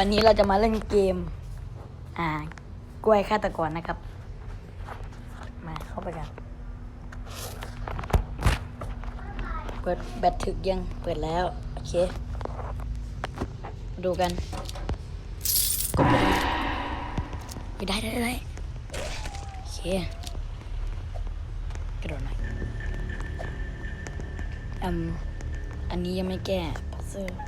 วันนี้เราจะมาเล่นเกม อ่ากล้วยฆาตกรนะครับ มาเข้าไปกัน เปิดแบตถึกยังเปิดแล้ว โอเค ดูกันกดไปไม่ได้ได้ได้โอเค กระโดดหน่อยอืมอันนี้ยังไม่แก้พัซเซอร์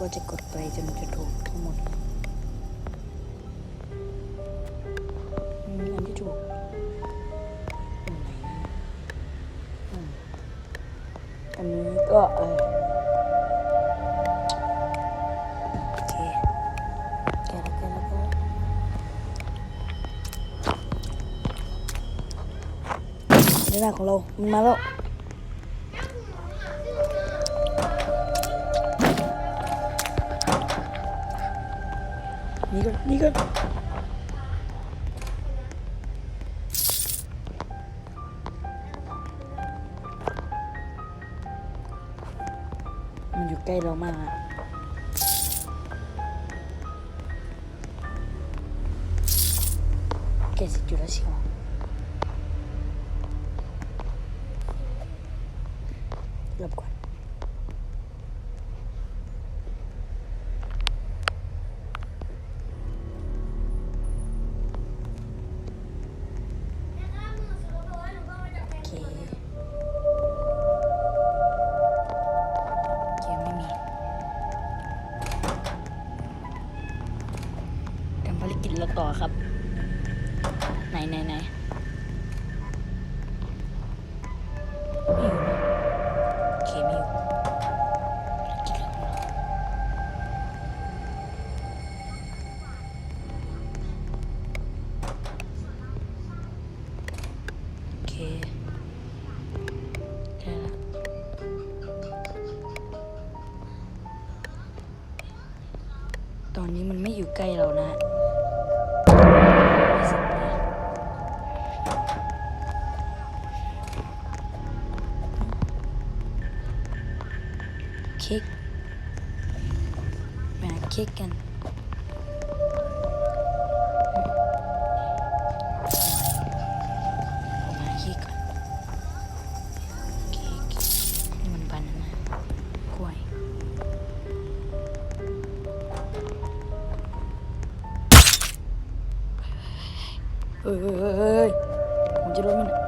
ก็จะกดไปจนจะถูกทั้งหมดอันที่ถูกอันนี้ก็เออโอเคแกแล้วแกแล้วก้แล้วเรื่องของเรามันมาแล้ว นี่ก่อนนี่ก่อนมันอยู่ใกล้เรามากอะแกสิจุดแล้วใช่ไหมหลบก่อน ต่อครับ ไหนไหนไหนไม่อยู่โอเคไม่อยู่โอเคตอนนี้มันไม่อยู่ใกล้เรานะ เค้กมาเค้กกันเอามาเค้กก่อ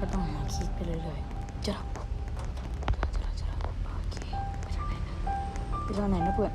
ก็ต้องหาคลิกไปเรื่อยๆจอแล้วเจอแล้วเจอแล้วโอเคไปทางไหนนะไปทางไหนนะเพื่อน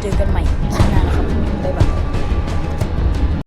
เจอกันใหม่ครั้งหน้นะครับบ๊ายบาย